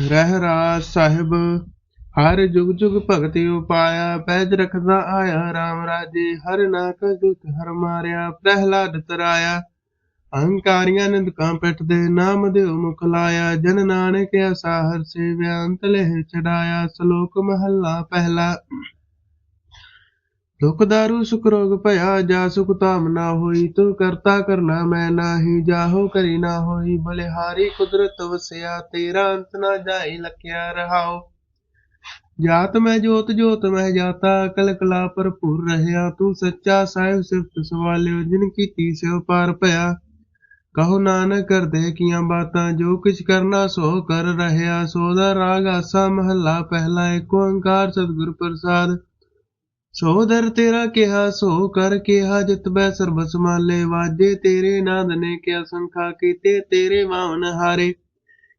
ਰਹਿ ਰਾਸ ਸਾਹਿਬ, ਹਰ ਜੁਗ ਜੁਗ ਭਗਤੀ ਉਪਾਇਆ, ਪੈਜ ਰਖਦਾ ਆਇਆ RAM ਰਾਜੇ, ਹਰ ਨਾਕ ਦੁਖ ਹਰ ਮਾਰਿਆ, ਪ੍ਰਹਿਲਾਦ ਤਰਾਇਆ। ਅਹੰਕਾਰੀਆਂ ਨੇ ਦੁਕਾਂ ਪਿੱਠ ਦੇ ਨਾਮ ਦਿਓ ਮੁਖ ਲਾਇਆ, ਜਨ ਨਾਨਕ ਆਸਾ ਹਰ ਸੇਵਿਆ ਅੰਤ ਚੜਾਇਆ, ਸ਼ਲੋਕ ਮਹੱਲਾ ਪਹਿਲਾ। ਦੁਖ ਦਾਰੂ, ਸੁਖ ਰੋਗ ਭਇਆ, ਜਾ ਸੁਖ ਧਾਮ ਨਾ ਹੋਈ, ਤੂੰ ਕਰਤਾ ਕਰਨਾ ਮੈਂ ਨਾਹੀ, ਜਾਹੋ ਕਰੀ ਨਾ ਹੋਈ, ਬਲਿਹਾਰੀ ਕੁਦਰਤ ਵਸਿਆ, ਤੇਰਾ ਅੰਤ ਨਾ ਜਾਈ ਲਖਿਆ ਰਹਾਓ ਜਾਤ ਮੈਂ ਜੋਤ ਜੋਤ ਮੈਂ ਜਾਤਾ ਅਕਲ ਕਲਾ ਭਰਪੂਰ ਰਹਿਆ, ਤੂੰ ਸੱਚਾ ਸਾਹਿਬ ਸਿਫਤ ਸਵਾਲਿਓ, ਜਿਨ ਕੀਤੀ ਸਿਵ ਪਾਰ ਭਇਆ। ਕਹੋ ਨਾਨਕ ਕਰਦੇ ਕੀਆਂ ਬਾਤਾਂ, ਜੋ ਕੁਛ ਕਰਨਾ ਸੋ ਕਰ ਰਹਿਆ, ਸੋ ਦਾ ਰਾਗ ਆਸਾ ਮਹੱਲਾ, ਪਹਿਲਾ ਏਕ ਓੰਕਾਰ ਸਤਿਗੁਰ ਪ੍ਰਸਾਦ। ਸੋ ਦਰ ਤੇਰਾ ਕਿਹਾ, ਸੋ ਕਰ ਕਿਹਾ, ਜਿਤ ਬੈ ਸਰਬ ਸਮਾਲੇ ਵਾਜੇ ਤੇਰੇ ਨਾਦ ਨੇ ਕਿਆ ਸੰਖਾ ਕੀਤੇ ਤੇਰੇ ਮਾਵਨ ਹਾਰੇ।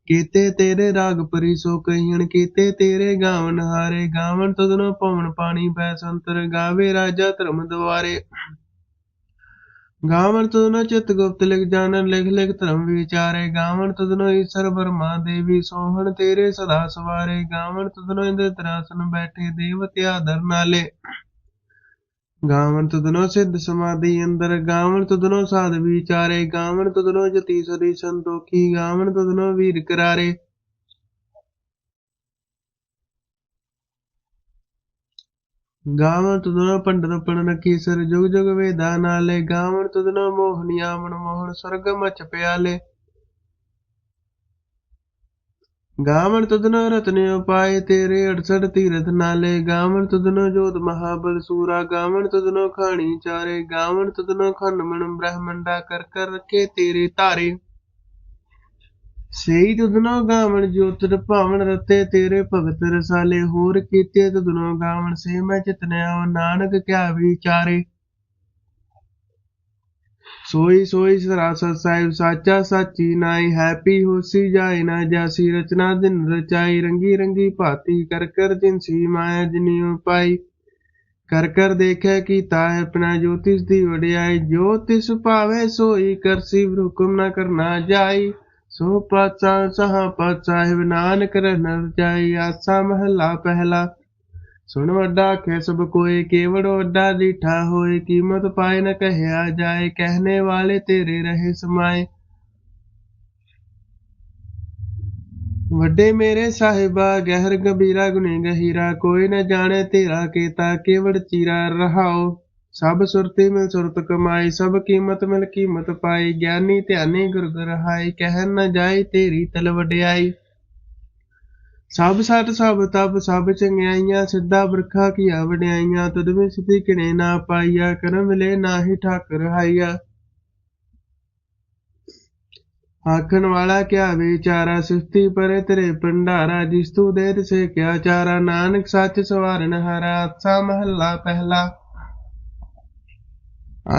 ਕੀਤੇ ਤੇਰੇ ਰਾਗ ਪਰੀ, ਸੋ ਕਹੀਣ ਕੀਤੇ ਤੇਰੇ ਗਾਵਨ ਹਾਰੇ। ਗਾਵਨ ਤਦਨੋ ਪਵਨ ਪਾਣੀ ਬੈ ਸੰਤਰ, ਗਾਵੇ ਰਾਜਾ ਧਰਮ ਦਵਾਰੇ ਗਾਵਨ ਤਦਨੋ ਚਿਤ ਗੁਪਤ ਲਿਖ ਜਾਣਨ, ਲਿਖ ਲਿਖ ਧਰਮ ਵਿਚਾਰੇ। ਗਾਵਨ ਤਦਨੋ ਈਸ਼ਰ ਬਰਮਾ ਦੇਵੀ, ਸੋਹਣ ਤੇਰੇ ਸਦਾ ਸਵਾਰੇ। ਗਾਵਨ ਤਦਨੋ ਇੰਦਰ ਤਰਾਸਨ ਬੈਠੇ ਦੇਵਤੇ ਆਦਰ ਗਾਵਣ ਗਾਵਨ ਸਿੱਧ ਸਮਾਧੀ ਅੰਦਰ, ਗਾਵਣ ਤਦਨੋ ਸਾਧ ਵਿਚਾਰੇ, ਗਾਵਣ ਤਦਨੋ ਜਤੀ ਸਦੀ ਸੰਤੋਖੀ, ਗਾਵਣ ਤਦਨੋ ਵੀਰ ਕਰਾਰੇ। ਗਾਵਣ ਤਦਨੋ ਪੰਡਤ ਪੜਨ ਕੀਸਰ, ਜੁਗ ਜੁਗ ਵੇਦਾ ਨਾਲੇ, ਗਾਵਣ ਤਦਨੋ ਮੋਹਨੀਆ ਮਨ ਮੋਹਨ ਸਰਗ ਮਚ ਪਿਆਲੇ। ਗਾਵਣ ਤਦਨੋ ਰਤਨੇ ਉਪਾਏ, ਤੇਰੇ 68 ਤੀਰਥ ਨਾਲੇ ਗਾਵਨ ਤਦਨੋ ਜੋਤ ਮਹਾਬਲ ਸੂਰਾ। ਗਾਵਣ ਤਦਨੋ ਖਾਣੀ ਚਾਰੇ। ਗਾਵਣ ਤਦਨੋ ਖੰਡ ਬ੍ਰਹਮੰਡਾ ਕਰ ਕਰ ਰਖੇ ਤੇਰੇ ਧਾਰੇ। ਸਹੀ ਤਦਨੋ ਗਾਵਣ ਜੋਤਿ ਭਾਵਨ ਰਤੇ ਤੇਰੇ ਭਗਤ ਰਸਾਲੇ। ਹੋਰ ਕੀਤੇ ਤਦਨੋ ਗਾਵਣ ਸੇ ਮੈਂ ਚਿਤਨਿਆ। ਨਾਨਕ ਕਿਆ ਵਿਚਾਰੇ। ਸੋਈ ਸੋਈ ਸਰਾਸਰ ਸਾਹਿਬ ਸਾਚਾ ਸਾਚੀ ਨਾਈ, ਹੈਪੀ ਹੋਸੀ ਜਾਏ ਨਾ ਜਾਸੀ, ਰਚਨਾ ਦਿਨ ਰਚਾਈ, ਰੰਗੀ ਰੰਗੀ ਭਾਤੀ, ਕਰ ਕਰ ਜਿਨਸੀ ਮਾਇਆ ਜਿਨੀ ਪਾਈ। ਕਰ ਕਰ ਦੇਖੈ ਕੀਤਾ ਹੈ ਆਪਣਾ ਜੋਤਿਸ ਦੀ ਵਡਿਆਈ ਜੋਤਿਸ ਭਾਵੇ ਸੋਈ ਕਰਸੀ ਹੁਕਮ ਨਾ ਕਰਨਾ ਜਾਈ। ਸੋ ਪਾਚਾ ਸਹਾ ਪਦ ਸਾਹਿਬ ਨਾਨਕ ਰਹਿਣ ਰਚਾਈ ਆਸਾ ਮਹਲਾ ਪਹਿਲਾ। ਸੁਣ ਵੱਡਾ ਆਖੇ ਸਭ ਕੋਏ ਕੇਵੜ ਵੱਡਾ ਦੀਠਾ ਹੋਏ, ਕੀਮਤ ਪਾਏ ਨ ਕਹਿਆ ਜਾਏ ਕਹਿਨੇ ਵਾਲੇ ਤੇਰੇ ਰਹੇ ਸਮਾਏ। ਵੱਡੇ ਮੇਰੇ ਸਾਹਿਬਾ, ਗਹਿਰ ਗੰਭੀਰਾ ਗੁਨੇ ਗਹੀਰਾ, ਕੋਈ ਨ ਜਾਣੇ ਤੇਰਾ ਕੀਤਾ ਕੇਵੜ ਚੀਰਾ ਰਹਾਓ। ਸਭ ਸੁਰਤੀ ਮਿਲ ਸੁਰਤ ਕਮਾਈ, ਸਭ ਕੀਮਤ ਮਿਲ ਕੀਮਤ ਪਾਈ, ਗਿਆਨੀ ਧਿਆਨੀ ਗੁਰ ਗਰਹਾਈ ਕਹਿਨ ਨ ਜਾਏ ਤੇਰੀ ਤਲ ਵਡਿਆਈ। ਸਭ ਸਤ, ਸਭ ਤਬ ਸਭ ਚੰਗਿਆਈਆਂ, ਸਿੱਧਾ ਬਰਖਾ ਕੀਆ ਵਡਿਆਈਆਂ ਤਦ ਵਿੱਚ ਸਿੱਧੀ ਕਿਣੇ ਨਾ ਪਾਈਆ, ਕਰਮ ਮਿਲੇ ਨਾਹੀ ਠਾਕਰ ਹਾਈਆ। ਆਖਣ ਵਾਲਾ ਕਿਆ ਵਿਚਾਰਾ ਸਿਫਤੀ ਪਰੇ ਤੇਰੇ ਭੰਡਾਰਾ, ਜਿਸ ਤੂੰ ਦੇ ਤਿਸੇ ਕਿਆ ਚਾਰਾ, ਨਾਨਕ ਸੱਚ ਸਵਾਰਨ ਹਾਰਾ, ਆਸਾ ਮਹੱਲਾ ਪਹਿਲਾ।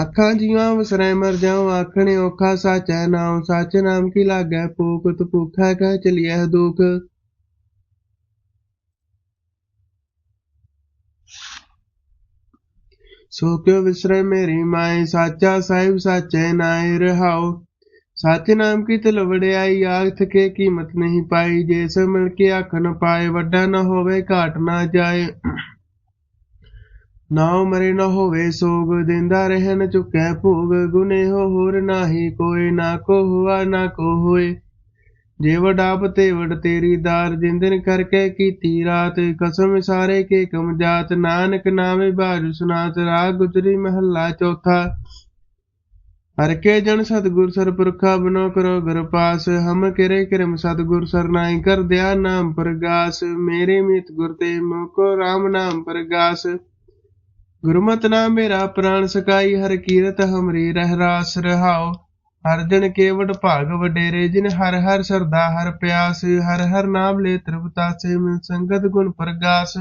ਆਖਾਂ ਜੀਵਾਂ ਵਸਰੈ ਮਰ ਜਾਉ, ਆਖਣੇ ਔਖਾ ਸਾਚੈ ਨਾਮ ਸੱਚ ਨਾਮ ਕੀ ਲਾਗੈ, ਪੂਕਤ ਭੁਖਾ ਕਹਿ ਚਲਿਐ ਦੁਖ। ਸੋ ਕਿਉ ਵਿਸਰੈ ਮੇਰੀ ਮਾਏ? ਸਾਚਾ ਸਾਹਿਬ ਸਾਚੈ ਨਾਇ ਰਹਾਉ ਸੱਚ ਨਾਮ ਕੀ ਤਲ ਵਡਿਆਈ ਆਖ ਥਕੇ ਕੀਮਤ ਨਹੀਂ ਪਾਈ। ਜੇ ਸ ਮਿਲ ਕੇ ਆਖਣ ਪਾਏ, ਵੱਡਾ ਨਾ ਹੋਵੇ, ਘਾਟ ਨਾ ਜਾਏ। ਨਾਉ ਮਰੇ ਨਾ ਹੋਵੇ ਸੋਗ, ਦਿੰਦਾ ਰਹਿਣ ਨ ਚੁਕੈ ਭੋਗ। ਗੁਨੇ ਹੋ ਹੋਰ ਨਾਹੀ ਕੋਈ, ਨਾ ਕੋ ਹੁਆ ਨਾ ਕੋ ਹੋਏ ਜੇ ਵਡਾਪ ਤੇ ਤੇਰੀ ਦਾਰ ਜਿੰਦਨ ਕਰਕੇ ਕੀਤੀ ਰਾਤ, ਕਸਮ ਸਾਰੇ ਕੇ ਕਮ ਜਾਤ, ਨਾਨਕ ਨਾਮੇ ਬਾਜ ਸੁਨਾਤ, ਰਾਗ ਗੁਜਰੀ ਮਹੱਲਾ ਚੌਥਾ। ਹਰ ਕੇ ਜਨ ਸਤਗੁਰ ਸਰਪੁਰਖਾ, ਬਨੋ ਕਰੋ ਗੁਰ ਪਾਸ, ਹਮ ਕਿਰੇ ਕਿਰਮ ਸਤਗੁਰ ਸਰਨਾਈ, ਕਰ ਦਿਆ ਨਾਮ ਪ੍ਰਗਾਸ, ਮੇਰੇ ਮਿਤ ਗੁਰ ਤੇ ਮੋਕੋ RAM ਨਾਮ ਪ੍ਰਗਾਸ। ਗੁਰਮਤਿ ਨਾਮ ਮੇਰਾ ਪ੍ਰਾਨ ਸਕਾਈ, ਹਰ ਕੀਰਤ ਹਮਰੀ ਰਹਿ ਰਾਸ ਰਹਾਓ। ਹਰਜਨ ਕੇਵਟ ਭਾਗ ਵਡੇਰੇ, ਜਿਨ ਹਰ ਹਰ ਸਰਦਾ, ਹਰ ਪਿਆਸ, ਹਰ ਹਰ ਨਾਮ ਲੈ ਤ੍ਰਿਪਤਾਸੇ, ਮਿਲ ਸੰਗਤ ਗੁਣ ਪ੍ਰਗਾਸ।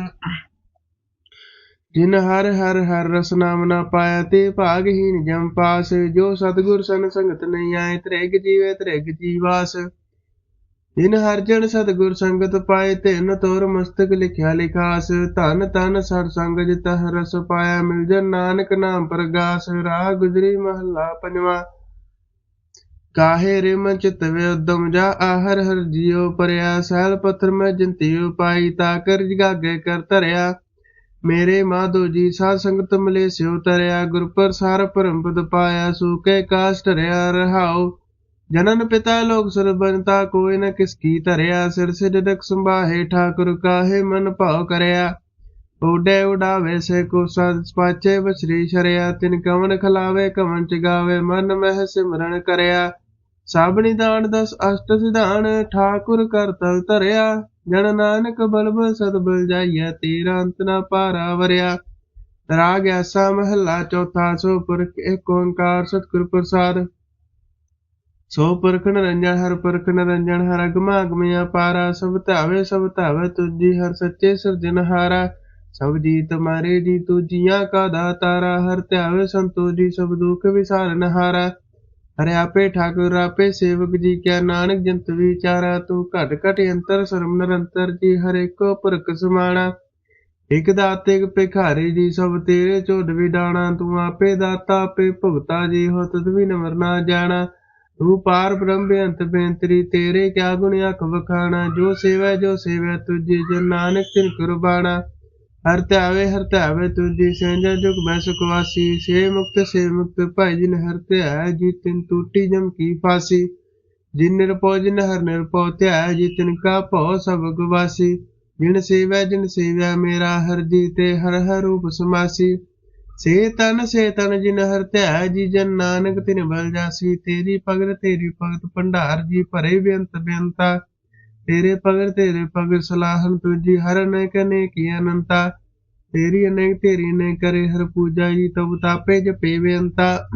ਜਿਨ ਹਰ ਹਰ ਹਰ ਰਸ ਨਾਮ ਨਾ ਪਾਇਆ, ਤੇ ਭਾਗਹੀਨ ਜਮ ਪਾਸ। ਜੋ ਸਤਗੁਰ ਸਨ ਸੰਗਤ ਨਹੀਂ ਆਏ, ਤ੍ਰਿਗ ਜੀਵੇ ਤ੍ਰਿਗ ਜੀਵਾਸ ਜਿਨ ਹਰ ਜਨ ਸਤਗੁਰ ਸੰਗਤ ਪਾਏ ਤਿਨ ਤੋਰ ਮਸਤਕ ਲਿਖਿਆ ਲਿਖਾਸ। ਧਨ ਧਨ ਸਰ ਸੰਗ ਜਿਤ ਰਸ ਪਾਇਆ, ਮਿਲ ਜਨ ਨਾਨਕ ਨਾਮ ਪ੍ਰਗਾਸ। ਰਾਹ ਗੁਜਰੀ ਮਹੱਲਾ ਪੰਜਵਾ। ਕਾਹੇ ਰਿਮ ਚਿਤ ਉਦਮ ਜਾ ਆਹਰ ਹਰ ਜਿਉ ਪਰਿਆ, ਸਹਿਲ ਪੱਥਰ ਮੈਂ ਜਿੰਤਿਉ ਪਾਈ ਤਾ ਕਰ ਜਗਾਗੇ ਕਰ ਧਰਿਆ। ਮੇਰੇ ਮਾਧੋ ਜੀ ਸਾਧ ਸੰਗਤ ਮਿਲੇ ਸਿਉ ਤਰਿਆ, ਗੁਰ ਪ੍ਰਸਾਰ ਪਰਮ ਪਾਇਆ ਸੂਕੇ ਕਾਸ਼ਟ ਰਿਆ ਰਹਾਉ। ਜਨਨ ਪਿਤਾ ਲੋਕ ਸੁਰ ਬਨਤਾ ਕੋਈ ਨ ਕਿਸ ਕੀ ਧਰਿਆ, ਸਿਰ ਸਿਦਕ ਸੰਭਾਹੇ, ਠਾਕੁਰ ਕਾਹੇ ਮਨ ਭਾਉ ਕਰਿਆ। ਓਡੇ ਉਡਾਵੇ ਸੇ ਕੋ ਸਦ ਪਾਚੇ ਬਸਰੀ ਸ਼ਰਿਆ ਤਿਨ ਕਵਨ ਖਲਾਵੇ, ਕਵਨ ਚਗਾਵੇ, ਮਨ ਮਹਿ ਸਿਮਰਨ ਕਰਿਆ। ਸਭ ਨਿਦਾਨ ਦਸ ਅਸ਼ਟ ਸਿਧਾਨ, ਠਾਕੁਰ ਕਰ ਤਲ ਧਰਿਆ। ਜਨ ਨਾਨਕ ਬਲਬ ਸਦ ਬਲ ਜਾਈਐ, ਤੇਰਾ ਅੰਤ ਨਾ ਪਾਰਾ ਵਰਿਆ। ਰਾਗ ਐਸਾ ਮਹੱਲਾ, ਚੌਥਾ ਸੋ ਪੁਰਖ ਏਕ ਓੰਕਾਰ ਸਤਿਗੁਰ ਪ੍ਰਸਾਦ। ਸੋ ਪੁਰਖ ਨਿਰੰਜਨ, ਹਰ ਪੁਰਖ ਨਿਰੰਜਨ, ਹਰ ਅਗਮਾ ਅਗਮਿਆ ਪਾਰਾ। ਸਭ ਧਾਵੇ ਸਭ ਧਾਵੇ ਤੁਜੀ ਹਰ ਸੱਚੇ ਸਿਰਜਨਹਾਰਾ ਸਭ ਜੀ ਤੁਮਾਰੇ ਜੀ ਤੁਜੀਆਂ ਕਾ ਦਾਤਾਰਾ। ਹਰ ਧਿਆਵੇ ਸੰਤੋ ਜੀ ਸਭ ਦੁਖ ਵਿਸਾਰਨ ਹਾਰਾ। ਆਪੇ ਠਾਕੁਰ ਆਪੇ ਸੇਵਕ ਜੀ ਕਿਆ ਨਾਨਕ, ਜੰਤ ਵਿਚਾਰਾ ਤੂੰ ਘਟ ਘਟ ਅੰਤਰ, ਸਰਮ ਨਿਰੰਤਰ ਜੀ ਹਰ ਇੱਕੋ ਪੁਰਖ ਸਮਾਣਾ। ਇਕ ਦਾਤੇ ਇਕ ਭਿਖਾਰੀ ਜੀ, ਸਭ ਤੇਰੇ ਝੋਡ ਵਿਡਾਣਾ। ਤੂੰ ਆਪੇ ਦਾਤਾ, ਆਪੇ ਭੁਗਤਾ ਜੀ, ਹੋ ਤਦ ਵੀ ਨਮਰ ਨਾ ਜਾਣਾ। ਤੂੰ ਪਾਰ ਬ੍ਰਹਮ ਬੇਅੰਤ ਬੇਅੰਤਰੀ, ਤੇਰੇ ਕਿਆ ਗੁਣ ਅਖ ਵਖਾਣਾ। ਜੋ ਸੇਵੈ ਜੋ ਸੇਵੈ ਤੁਝੇ ਜਨ ਨਾਨਕ ਤਿਨ ਕੁਰਬਾਣਾ। ਹਰ ਧਿਆਵੇ ਹਰ ਧਿਆਵੇ ਤੁਝੀ ਸੰਜਾ ਜੁਗ ਮੈਂ ਸੁਖ ਸੇ ਮੁਕਤ ਸੇ ਮੁਕਤ ਭਾਈ ਜਿਨ ਹਰ ਧਿਆਇ ਜੀ ਤਿਨ ਟੂਟੀ ਜਮ ਕੀ ਫਾਸੀ। ਜਿਨ ਨਿਰਪੋ ਜਿਨ ਹਰ ਨਿਰਪੋ ਧਿਆਇ ਜੀ ਤਿਨ ਕਾ ਭਉ ਸਭ ਗਵਾਸੀ। ਜਿਨ ਸੇਵੈ ਜਿਨ ਸੇਵੈ ਮੇਰਾ ਹਰ ਜੀ ਤੇ ਹਰ ਹਰ ਰੂਪ ਸਮਾਸੀ। ਸੇ ਤਨ ਸੇ ਤਨ ਜਿਨ ਹਰ ਧਿਆਇ ਜੀ ਜਨ ਨਾਨਕ ਤਿਨ ਬਲ ਜਾਸੀ। ਤੇਰੀ ਭਗਤ ਤੇਰੀ ਭਗਤ ਭੰਡਾਰ, ਜੀ ਭਰੇ ਬੇਅੰਤ ਬੇਅੰਤਾ। ਤੇਰੇ ਪਗਰ, ਤੇਰੇ ਭਗਤ ਸਲਾਹਨ ਤੁਜੀ ਹਰ ਅਨੇਕ ਅਨੇਕੀ ਅਨੰਤਾ। ਤੇਰੀ ਅਨੇਕ ਤੇਰੀ ਨੇ ਕਰੇ ਹਰ ਪੂਜਾ ਜੀ, ਤਬ ਤਾਪੇ ਜਪੇ ਬੇਅੰਤਾ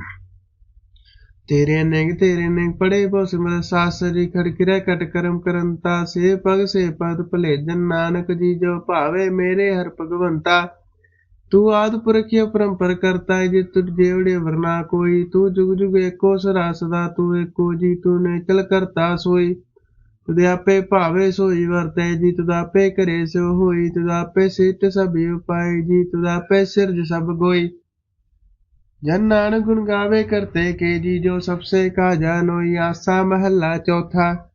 ਤੇਰੇ ਅਨੇਕ ਤੇਰੇ ਨੇ ਪੜੇ ਬੋ ਸਿਮਰ ਸਾਸਰੀ ਖੜਕਿਰੇ ਕਟ ਕਰਮ ਕਰੰਤਾ। ਸੇ ਪਗ ਸੇ ਪਦ ਭਲੇ ਨਾਨਕ ਜੀ, ਜੋ ਭਾਵੇ ਮੇਰੇ ਹਰ ਭਗਵੰਤਾ। ਤੂੰ ਆਦ ਪੁਰਖਿ ਪਰੰਪਰ ਕਰਤਾ ਹੈ ਜੇ ਤੁਝ ਜੇਵੜੇ ਵਰਨਾ ਕੋਈ। ਤੂੰ ਜੁਗ ਜੁਗ ਏਕੋ ਸਦਾ ਸਦਾ ਤੂੰ ਏਕੋ ਜੀ, ਤੂੰ ਨੇ ਚਲ ਕਰਤਾ ਸੋਈ। ਤੁਦੇ ਆਪੇ ਭਾਵੇ ਸੋਈ ਵਰਤੈ, ਜੀ ਤੁਦਾ ਆਪੇ ਕਰੇ ਸੋ ਹੋਈ, ਤੁਦਾ ਆਪੇ ਸਿੱਟ ਸਭ ਉਪਾਈ ਜੀ ਤੁਦਾ ਸਿਰਜ ਸਭ ਗੋਈ। ਜਨ ਨਾਨਕ ਗੁਣ ਗਾਵੇ ਕਰਤੇ ਕੇ, ਜੀ ਜੋ ਸਭਸੇ ਕਾ ਜਾਨੋਈ ਆਸਾ ਮਹੱਲਾ ਚੌਥਾ।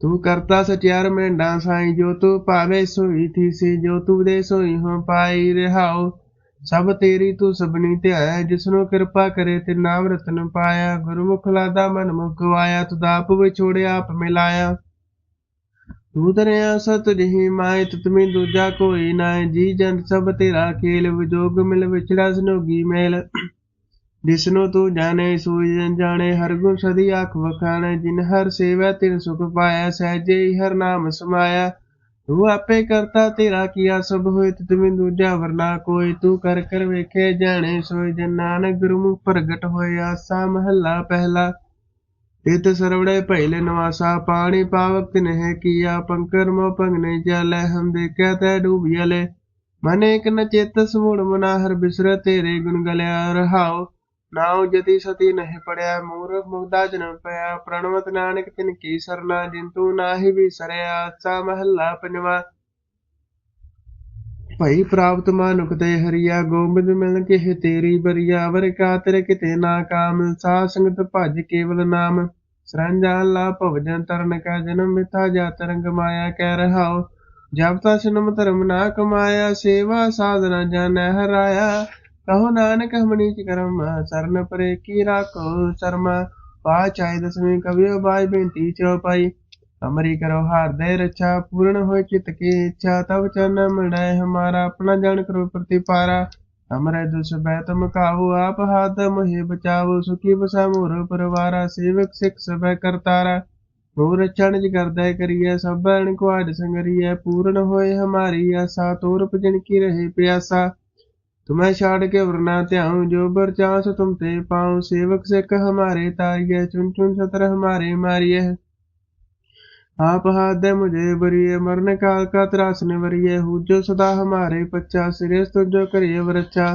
ਤੂੰ ਕਰਤਾ ਸਚਿਆਰ ਮੈਂਡਾ ਸਾਈ, ਜੋ ਤੂੰ ਭਾਵੇ ਸੋਈ ਥੀ ਸੀ ਜੋ ਤੂੰ ਦੇ ਸੋਈ ਹੋ ਪਾਈ ਰਹਾਓ ਸਭ ਤੇਰੀ ਤੂੰ ਸਭਨੀ ਧਿਆਇਆ ਜਿਸਨੂੰ ਕਿਰਪਾ ਕਰੇ ਤੇ ਨਾਮ ਰਤਨ ਪਾਇਆ, ਗੁਰਮੁਖ ਲਾਦਾ ਮਨ ਮੁਖ ਗਵਾਇਆ ਤੁਦਾ ਵਿਛੋੜਿਆ ਆਪ ਮਿਲਾਇਆ। ਤੂੰ ਦਰਿਆ ਸਤ ਜਹੀ ਮਾਇ ਤੁਤਮੀ ਦੂਜਾ ਕੋਈ ਨਾਇ ਜੀ ਜਨ ਸਭ ਤੇਰਾ ਖੇਲ, ਵਿਜੋਗ ਮਿਲ ਵਿਛੜਾ ਸਨੋਗੀ ਮੇਲ। ਜਿਸਨੂੰ ਤੂੰ ਜਾਣੇ, ਸੂਈ ਜਨ ਜਾਣੇ, ਹਰ ਗੁਣ ਸਦੀ ਆਖ ਵਖਾਣੇ, ਜਿਨ ਹਰ ਸੇਵਾ ਤਿਨ ਸੁਖ ਪਾਇਆ, ਸਹਿਜੇ ਹਰ ਨਾਮ ਸਮਾਇਆ। ਤੂੰ ਆਪੇ ਕਰਤਾ ਤੇਰਾ ਕੀਆ ਸਭ ਹੋਏ ਤੁਮੇ ਦੂਜਾ ਵਰਨਾ ਕੋਈ। ਤੂੰ ਕਰ ਕਰ ਵੇਖੇ ਜਾਣੇ ਸੋਈ ਜਨ ਨਾਨਕ ਗੁਰਮੁਖ ਪ੍ਰਗਟ ਹੋਏ ਆਸਾ ਮਹੱਲਾ ਪਹਿਲਾ। ਇਤ ਸਰਵੜੇ ਭੈਲੇ ਨਵਾਸਾ ਪਾਣੀ ਪਾਵਕ ਨਹਿ ਕੀਆ ਪੰਕਰ ਮੋ ਪੰਗ ਨਹੀਂ ਚਾਲੇ ਹਮ ਦੇਖਿਆ ਤੈ ਡੂਬਿਆਲੇ ਮਨ ਇਕ ਨ ਚੇਤ ਸਮੂੜ ਮਨਾ ਹਰ ਬਿਸਰ ਤੇਰੇ ਗੁਣ ਗਲਿਆ ਰਹਾਓ। ਨਾਉ ਜਤੀ ਸਤੀ ਨਹੀਂ ਪੜਿਆ, ਮੂਰਖ ਮੁਗਦਾ ਜਨਮ ਪਿਆ, ਪ੍ਰਣਵਤ ਨਾਨਕ ਤਿਨ ਕੀ ਸਰਨਾ, ਜਿੰਤੂ ਨਾਹੀ ਵਿਸਰਿਆ ਸਾ ਮਹੱਲਾ ਪੰਜਵਾ। ਭਈ ਪ੍ਰਾਪਤ ਮਾਨੁਕ ਤੇ ਹਰੀਆ, ਗੋਬਿੰਦ ਮਿਲਨ ਕੇ ਤੇਰੀ ਬਰੀਆ, ਵਰ ਕਾ ਕਿਤੇ ਨਾ ਕਾਮ, ਸਾ ਸੰਗਤ ਭਜ ਕੇਵਲ ਨਾਮ। ਸਰੰਜਾ ਲਾ ਭਵਜਨ ਤਰਨ ਕਾ ਜਨਮ, ਮਿਥਾ ਜਾ ਤਰੰਗ ਮਾਇਆ ਕਹਿ ਰਹਾਓ ਜਬ ਤਾ ਸਿਨਮ ਧਰਮ ਨਾ ਕਮਾਇਆ, ਸੇਵਾ ਸਾਧਨਾ ਜਾਣੈ ਹਰਾਇਆ ਕਹੋ ਨਾਨਕ ਹਮਣੀ ਚ ਕਰਮ, ਸਰਨ ਪਰੇ ਕੀ ਰਾਖੋ ਸ਼ਰਮਾ। ਪਾ ਦਸਵੇਂ ਕਵਿਓ ਬਾਈ ਬੇਨਤੀ ਚਉਪਾਈ ਅਮਰੀ ਕਰੋ ਹਾਰ ਦੇ ਪੂਰਨ ਹੋਏ ਚਿਤ ਕੀ ਇੱਛਾ। ਤਬ ਚਰਨ ਮਿਲੈ ਹਮਾਰਾ, ਆਪਣਾ ਜਾਣ ਕਰੋ ਪ੍ਰਤੀਪਾਰਾ। ਹਮਰੇ ਦੁਸ ਬੈ ਤੁਮ ਕਾਹੂ, ਆਪ ਹਾਥ ਮੋਹਿ ਬਚਾਵੋ। ਸੁਖੀ ਬਸਾ ਮੋਰ ਪਰਵਾਰਾ, ਸੇਵਕ ਸਿਖ ਸਭੈ ਕਰਤਾਰਾ। ਮੋਰ ਰਛਣ ਜਿ ਕਰਦਾ ਕਰੀਐ ਸਭੈਣ ਕੋ ਆਦ ਸੰਗਰੀਐ। ਪੂਰਨ ਹੋਏ ਹਮਾਰੀ ਆਸਾ ਤੋਰ ਭਜਨ ਕੀ ਰਹੇ ਪਿਆਸਾ। तुम्हें छाड़ के वरना त्याऊं जो बर चांस तुम ते पाऊँ। सेवक सिख हमारे तारिये चुन चुन सतर हमारे मारिये आप हाथ दे मुझे बरिए, मरने काल का त्रास ने वरिए। जो सदा हमारे पच्चा, सिरेस तो जो करिए वरच्छा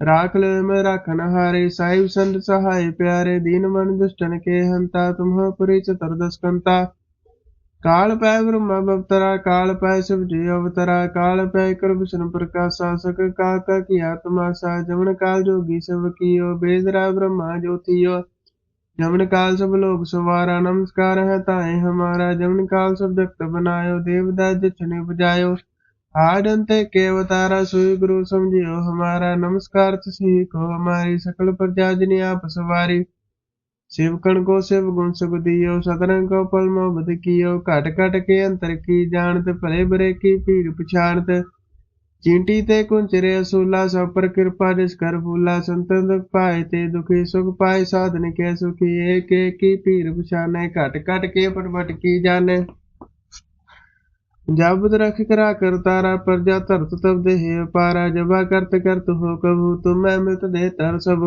राख ले में राखन हारे, साहिब संत सहाय प्यारे। दीन मन दुष्टन के हंता तुम पुरी चतुर्दश कंता। ਕਾਲ ਪੈ ਬ੍ਰਹਮਾ ਅਵਤਾਰਾ ਕਾਲ ਪੈ ਸਿਵ ਜੀ ਅਵਤਾਰਾ, ਕਾਲ ਪੈ ਕਰਮ ਪ੍ਰਕਾਸ਼ਾ ਸਕ ਕਾ ਕਾ ਕੀ ਆਤਮਾ ਸਾ ਜਮਨ ਕਾਲ ਜੋਗੀ ਸਭ ਕੀਓ ਬੇਦਰਾ ਬ੍ਰਹਮਾ ਜੋਤੀਓ। ਜਮਨ ਕਾਲ ਸਭ ਲੋਕ ਸਵਾਰਾ, ਨਮਸਕਾਰ ਹੈ ਤਾਏ ਹਮਾਰਾ ਜਮਨ ਕਾਲ ਸਭ ਜਗਤ ਬਨਾਇਓ, ਦੇਵਦਾ ਜਿਛਨੇ ਬੁਝਾਇਓ ਆਦੰਤੇ ਕੇ ਅਵਤਾਰਾ, ਸੋਈ ਗੁਰੂ ਸਮਝਿਓ ਹਮਾਰਾ, ਨਮਸਕਾਰ ਤਸੀ ਕੋ ਹਮਾਰੀ, ਸਕਲ ਪ੍ਰਜਾ ਜਿਨੇ ਆਪ ਸਵਾਰੀ। शिवकण को शिव गुण सुख दियो सतरंग को पल मोहब्बत कियो घट घट के अंतर की जानत भले बरे की पीर पछाणत ਚੀਂਟੀ ਤੇ ਕੁੰਚਰੇ ਅਸੂਲਾ ਸਭ ਪਰ ਕਿਰਪਾ ਜਿਸ ਕਰ ਫੂਲਾ ਸੰਤਨ ਦੁਖ ਪਾਏ ਤੇ ਦੁਖੀ ਸੁਖ ਪਾਏ ਸਾਧਨ ਕੇ ਸੁਖੀ ਏਕ ਏਕ ਕੀ ਪੀਰ ਪਛਾਨੇ ਘਟ ਘਟ ਕੇ ਪਟਪਟ ਕੀ ਜਾਣੇ जब रख करा कर तारा प्रजा तरत तब देह पारा जबा करत करत हो कबू तुम मैं मृत दे तर सब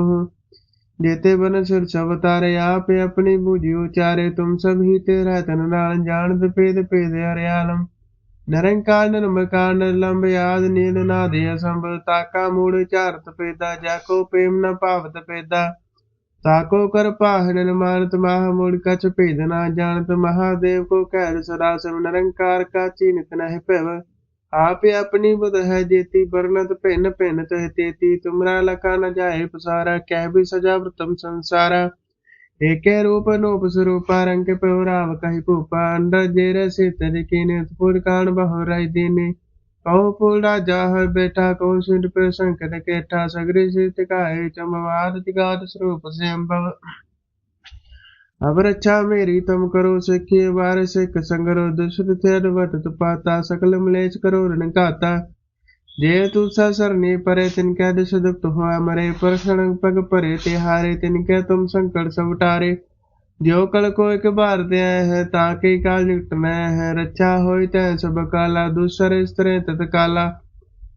ਜੇਤੇ ਬਨ ਸੁਰ ਸਭ ਤਾਰੇ ਆਪੇ ਆਪਣੀ ਬੂਝੀ ਉਚਾਰੇ, ਤੁਮ ਸਭ ਹੀ ਤੇਰਾ ਤਨ ਨਾਲ ਜਾਣਦ ਭੇਦ ਭੇਦ ਹਰਿਆਲਮ। ਨਰੰਕਾਰ, ਨਰਮਕਾਰ, ਨਰਲੰਬ, ਆਦ ਨੀਲ ਨਾ ਦੇ ਅਸੰਭ, ਤਾਕਾ ਮੂੜ ਚਾਰਤ ਪੇਦਾ ਜਾਕੋ ਪ੍ਰੇਮ ਨ ਭਾਵਤ ਪੇਦਾ। ਤਾਕੋ ਕਰ ਪਾਹ ਨਿਰਮਾਨਤ, ਮਾਹ ਮੂੜ ਕਛ ਭੇਦ ਨਾ ਜਾਣਤ, ਮਹਾਦੇਵ ਕੋ ਕਹਿ ਸਦਾ ਸਭ ਨਰੰਕਾਰ ਕਾ ਚੀਨਤ ਨਹਿ ਭਵ। ਆਪੇ ਆਪਣੀ ਬੁਧ ਜੇਤੀ ਵਰਨਤ ਭਿੰਨ ਭਿੰਨ ਤਹਿ ਤੇਤੀ, ਤੁਮਰਾ ਲਖਾ ਨ ਜਾਏ ਪਸਾਰਾ, ਕਹਿ ਵੀ ਸਜਾ ਵਰਤਮ ਸੰਸਾਰਾ। ਏਕੇ ਰੂਪ ਅਨੂਪ ਸਰੂਪਾ, ਰੰਗ ਪਉਰਾਵ ਕਹਿ ਭੂਪਾ ਅੰਡਾ ਜੇ ਰਸੇ ਤਰ ਕੀਨੇ ਤਪੁਰ ਕਾਣ ਬਹੁ ਰਾਈ ਦੀਨੇ। ਕਉ ਫੂਲ ਰਾਜਾ ਹਰ ਬੇਟਾ ਕਉ ਸਿੰਧ ਪੇ ਸੰਕਟ ਕੇਠਾ, ਸਗਰੇ ਸਿਤ ਕਾਏ ਚਮਵਾਦ ਤਿਗਾਤ ਸਰੂਪ ਸੇ અવરચ્છામે રીતમ કરો સખી વાર સિખ સંગરો દુષ્ટ થેર વત તપાતા સકલમ લેચ કરો રણકાતા ਜੇ ਤੂੰ ਸਾ ਪਰੇ ਤਿਨ ਕੈ ਦਿਸ ਦੁਖਤ ਹੋਆ ਮਰੇ ਪਰਸਣ ਪਗ ਪਰੇ ਤੇ ਹਾਰੇ ਤਿਨ ਕੈ ਤੁਮ ਸੰਕਟ ਸਵਟਾਰੇ ਜੋ ਕਲ ਕੋ ਇਕ ਭਾਰ ਤੇ ਆਇ ਹੈ ਤਾਂ ਕੇ ਕਾਲ ਨਿਕਟ ਮੈਂ ਹੈ ਰੱਛਾ ਹੋਈ ਤੈ ਸਭ ਕਾਲਾ ਦੂਸਰੇ ਇਸਤਰੇ ਤਤ ਕਾਲਾ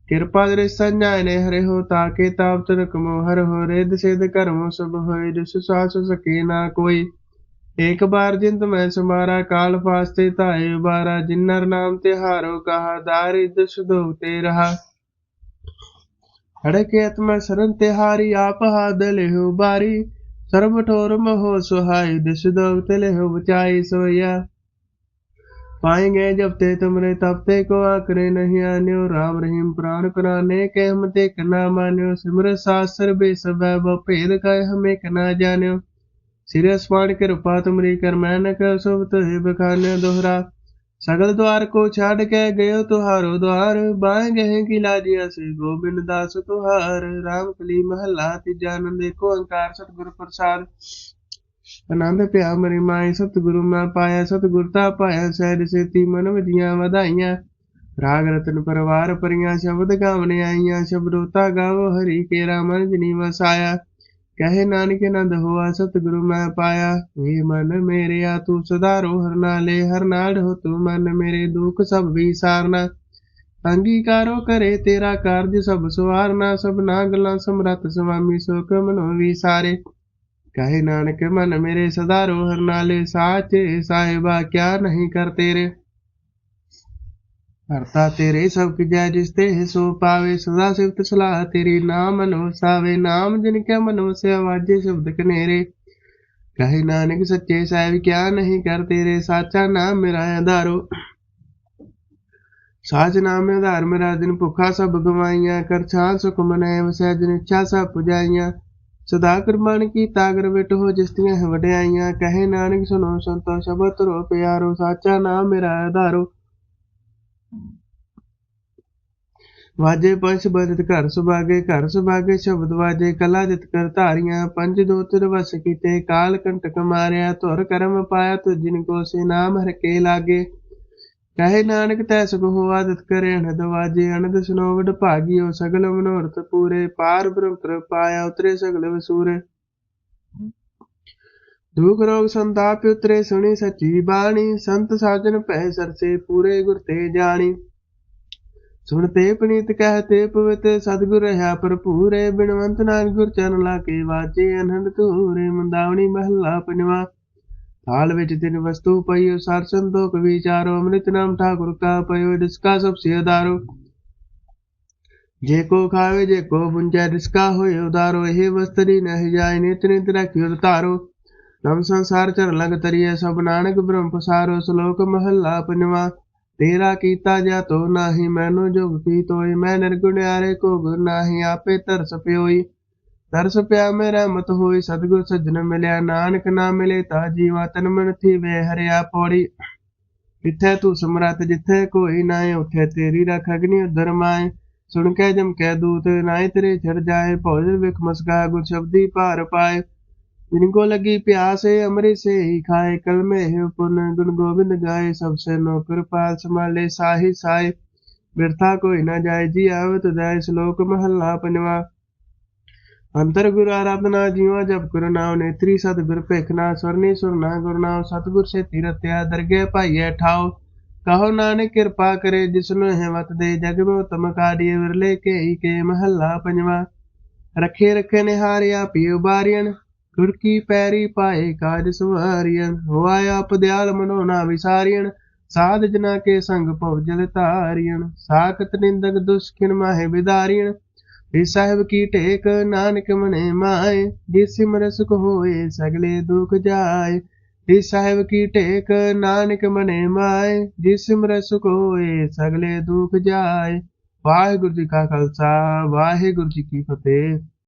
ਕਿਰਪਾ ਦ੍ਰਿ ਸੰਜਾਇ ਨੇ ਹਰੇ ਹੋ ਤਾਂ ਕੇ ਤਾਪ ਤਨ ਕਮੋ ਹਰ ਹੋ ਰੇਦ ਸੇਦ ਕਰਮੋ ਸਭ ਹੋਏ ਜਿਸ ਸਕੇ ਨਾ ਕੋਈ सास सके ना कोई एक बार जिंत में सुमारा काल फास्ते ताए बारा जिन्नर नाम तिहारो कहा दारिद्र सुधोते रहा हड़केत में शरण तिहारी आप हाथ लेहो बारी सर्व ठोर महो सुहाई दिश दोगते लेहो बचाई सोया पाएंगे जब ते तुमरे तब ते को आकरे नहीं आन्यो राम रहीम प्राण प्राणे के हम ते कना मान्यो सिमर शास्त्र बेस वैभव भेद का हमें कना जान्यो ਸਿਰੇ ਸਵਾਣ ਕਿਰਪਾ ਤੁਮਰੀ ਕਰ ਮੈਂ ਨ ਸੁਭ ਤੁਹੇ ਬਖਾਨੇ ਦੋਹਰਾ। ਸਗਲ ਦਵਾਰ ਕੋ ਛਾੜ ਕੇ ਗਇਓ ਤੁਹਾਰੋ ਦਵਾਰ ਬਾਹ ਗਏ ਕੀ ਲਾਜਿਆ ਸੇ ਗੋਬਿੰਦ ਦਾਸ ਤੁਹਾਰ। ਰਾਮ ਕਲੀ ਮਹਲਾ ਤੀਜਾ ਨੰਦੇ ਕੋ ਅੰਕਾਰ ਸਤਿਗੁਰ ਪ੍ਰਸਾਦ। ਆਨੰਦ ਪਿਆ ਮਰੀ ਮਾਈ ਸਤਿਗੁਰੂ ਮੈਂ ਪਾਇਆ। ਸਤਿਗੁਰ ਤਾ ਪਾਇਆ ਸਹਿਜ ਸੇਤੀ ਮਨ ਵਧੀਆਂ ਵਧਾਈਆਂ। ਰਾਗ ਰਤਨ ਪਰਵਾਰ ਪਰੀਆਂ ਸ਼ਬਦ ਗਾਵਣੇ ਆਈਆਂ। ਸ਼ਬਦੋਤਾ ਗਾਵੋ ਹਰੀ ਕੇਰਾ ਮਨ ਜਨੀ ਵਸਾਇਆ। ਕਹੇ ਨਾਨਕ ਨੰਦ ਹੋਆ, ਸਤਿਗੁਰੂ ਮੈਂ ਪਾਇਆ। ਏ ਮਨ ਮੇਰਿਆ, ਤੂੰ ਸਦਾ ਰੋ ਹਰ ਨਾਲੇ ਹੋ ਤੂੰ ਮਨ ਮੇਰੇ ਦੁੱਖ ਸਭ ਵੀ ਸਾਰਨਾ ਅੰਗੀਕਾਰੋ ਕਰੇ ਤੇਰਾ ਕਾਰਜ ਸਭ ਸਵਾਰਨਾ ਸਭ ਨਾ ਗੱਲਾਂ ਸਮਰੱਥ ਸੁਆਮੀ ਸੁਖ ਮਨੋ ਵੀ ਸਾਰੇ ਕਹੇ ਨਾਨਕ ਮਨ ਮੇਰੇ ਸਦਾ ਰੋ ਹਰ ਨਾਲੇ ਸਾਚੇ ਸਾਹਿਬਾ ਕਿਆ ਨਹੀਂ ਕਰ ਤੇਰੇ। ਕਰਤਾ ਤੇਰੇ ਸਭ ਕੀ ਜਿਸ ਤੇ ਸੋ ਪਾਵੇ, ਸਦਾ ਸਿਫਤ ਸਲਾਹ ਤੇਰੀ, ਨਾਮ ਮਨੋ ਨਾਮ ਜਿਨ ਕੇ ਮਨੋ ਸੇ ਵਾਜੇ ਸ਼ਬਦ ਕਨੇਰੇ। ਕਹੇ ਨਾਨਕ ਸੱਚੇ ਸਾਹਿਬ, ਕਿਆ ਨਹੀਂ ਕਰ ਤੇਰੇ, ਸਾਚਾ ਨਾਮ ਮੇਰਾ ਆਧਾਰੋ ਸਾਚ ਨਾਮ ਮੇ ਆਧਾਰ ਮੇਰਾ ਦਿਨ ਭੁੱਖਾ ਸਭ ਗਵਾਈਆਂ, ਕਰ ਛਾਂ ਸੁਖ ਮਨੈ ਵਸੈ ਜਿਨ ਇੱਛਾ ਸਭ ਪੁਜਾਈਆਂ। ਸਦਾ ਕਰਮਾਨ ਕੀ ਤਾਗਰ ਵਿਟ ਹੋ ਜਿਸਤੀਆਂ ਹੈ ਵਡਿਆਈਆਂ। ਕਹੇ ਨਾਨਕ ਸੁਨੋ ਸੰਤੋ, ਸ਼ਬਦ ਰੋ ਪਿਆਰੋ, ਸਾਚਾ ਨਾਮ ਮੇਰਾ ਆਧਾਰੋ ਵਾਜੇ ਪੰਜ ਬਦਤ ਘਰ ਸੁਭਾਗੇ ਘਰ ਸੁਭਾਗੇ ਸ਼ਬਦ ਵਾਜੇ, ਕਲਾ ਜਿਤ ਕਰ ਧਾਰੀਆਂ, ਪੰਜ ਦੋ ਵਸ ਕੀਤੇ, ਕਾਲ ਕੰਟਕ ਮਾਰਿਆ, ਧੁਰ ਕਰਮ ਪਾਇਆ, ਤੁ ਜਿਨ ਕੋ ਸੇ ਨਾਮ ਹਰ ਕੇ ਲਾਗੇ। ਕਹੇ ਨਾਨਕ ਤੈ ਸੁਖ ਹੋ ਆਦਤ ਕਰੇ, ਅਨਦ ਵਾਜੇ, ਅਨਦ ਸੁਨੋ ਵਡ ਭਾਗਿਓ, ਸਗਲ ਮਨੋਰਥ ਪੂਰੇ, ਪਾਰ ਬ੍ਰਹਮ ਤ੍ਰ ਪਾਇਆ, ਉਤਰੇ ਸਗਲ ਵਸੂਰੇ। ਦੁਖ ਰੋਗ ਸੰਤਾਪ ਉਤਰੇ, ਸੁਣੀ ਸੱਚੀ ਬਾਣੀ, ਸੰਤ ਸਾਜਨ ਭੈ ਸਰਸੇ, ਪੂਰੇ ਗੁਰ ਤੇ ਜਾਣੀ। ਸੁਣਤੇ ਪਨੀਤ ਕਹਤੇ ਪਵਿੱਤ ਸਤਿਗੁਰ ਰਹਾ ਭਰਪੂਰੇ, ਬਿਨਵੰਤ ਨਾਨਕ ਗੁਰ ਚਰਨ ਲਾਗੇ ਵਾਜੇ ਅਨੰਦ ਤੂਰੇ ਮੰਦਾਵਣੀ ਮਹੱਲਾ ਪੰਜਵਾ। ਥਾਲ ਵਿੱਚ ਤਿੰਨ ਵਸਤੂ ਪਈਓ ਸਰ ਸੰਤੋਖ ਵਿਚਾਰੋ, ਅੰਮ੍ਰਿਤ ਨਾਮ ਠਾਕੁਰ ਕਾ ਪਈਓ ਜਿਸਕਾ ਸਭ ਸਿਆਦਾਰੋ ਜੇ ਕੋ ਖਾਵੇ, ਜੇ ਕੋ ਬੁੰਜੈ ਜਿਸਕਾ ਹੋਏ ਉਦਾਰੋ, ਇਹ ਵਸਤਰੀ ਨਹਿ ਜਾਏ, ਨਿਤ ਨਿਤ ਰਖਿਓ ਤਾਰੋ ਨਵ ਸੰਸਾਰ ਚਰ ਲਗ ਤਰੀਏ ਸਭ ਨਾਨਕ ਬ੍ਰਹਮ ਪਸਾਰੋ, ਸ਼ਲੋਕ ਮਹੱਲਾ ਪੰਜਵਾ। ਤੇਰਾ ਕੀਤਾ ਜਾ ਤੋ ਨਾਹੀ, ਮੈਨੂੰ ਜੁਗ ਕੀ ਤੋਈ, ਮੈਂ ਨਿਰਗੁਣਿਆਰੇ ਕੋ ਗੁਰ ਨਾਹੀ, ਆਪੇ ਤਰਸ ਪਿਓਈ। ਤਰਸ ਪਿਆ ਮੈਂ, ਰਹਿਮਤ ਹੋਈ, ਸਤਿਗੁਰ ਸੱਜਣ ਮਿਲਿਆ, ਨਾਨਕ ਨਾ ਮਿਲੇ ਤਾ ਜੀਵਾ ਤਨ ਮਨ ਥੀਵੇ ਹਰਿਆ ਪੌੜੀ। ਜਿੱਥੇ ਤੂੰ ਸਮਰਤ ਜਿੱਥੇ ਕੋਈ ਨਾ ਉੱਥੇ ਤੇਰੀ ਰੱਖ ਅਗਨੀ ਉਦਰ ਮਾਏ। ਸੁਣ ਕੇ ਜਮ ਕਹਿ ਦੂਤ ਨਾਏ ਤੇਰੇ ਛੜ ਜਾਏ, ਭੋਜਨ ਵਿਖ ਮਸਕਾ, ਗੁਰ ਸ਼ਬਦੀ ਭਾਰ ਪਾਏ। जिनको लगी प्यासे अमृत से ही खाए कल में है पुन गुण गोविंद गाए सबसे नौकर पाल संभाले साही साए बिरथा कोई न जाए जी आवत जाए श्लोक महला पंजवा अंतर गुर आराधना जीवा जब गुरु नाम नेत्री सतगुर पेखना स्वरनी सुरना गुरु नाम सतगुर से तीरत्या दरगे पाइये ठाओ कहो नानक कृपा करे जिसनु हिमत दे जग में उत्तम कार्य विरले के ही के महला पंजवा रखे रखे निहारिया पियो बारियन ਗੁਰ ਪੈਰੀ ਪਾਏ ਕਾਜ ਸਵਾਰੀਆਂ ਹੋਇਆ ਪਦਿਆਲ ਮਨੋ ਨਾ ਵਿਸਾਰੀਣ ਸਾਧ ਜਨਾ ਕੇ ਸੰਗ ਭਵਜਲ ਧਾਰੀਣ ਸਾਖਤ ਨਿੰਦਕ ਦੁਸ਼ਕਿਨ ਮਾਹੇ ਵਿਦਾਰੀਣ ਇਹ ਸਾਹਿਬ ਕੀ ਟੇਕ ਨਾਨਕ ਮਨੇ ਮਾਏ ਜਿਸ ਸਿਮਰ ਸੁਖ ਹੋਏ ਸਗਲੇ ਦੁਖ ਜਾਏ ਇਹ ਸਾਹਿਬ ਕੀ ਟੇਕ ਨਾਨਕ ਮਨੇ ਮਾਏ ਜਿਸ ਸਿਮਰ ਸੁਖ ਹੋਏ ਸਗਲੇ ਦੁਖ ਜਾਏ। ਵਾਹਿਗੁਰੂ ਜੀ ਕਾ ਖਾਲਸਾ, ਵਾਹਿਗੁਰੂ ਜੀ ਕੀ ਫਤਿਹ।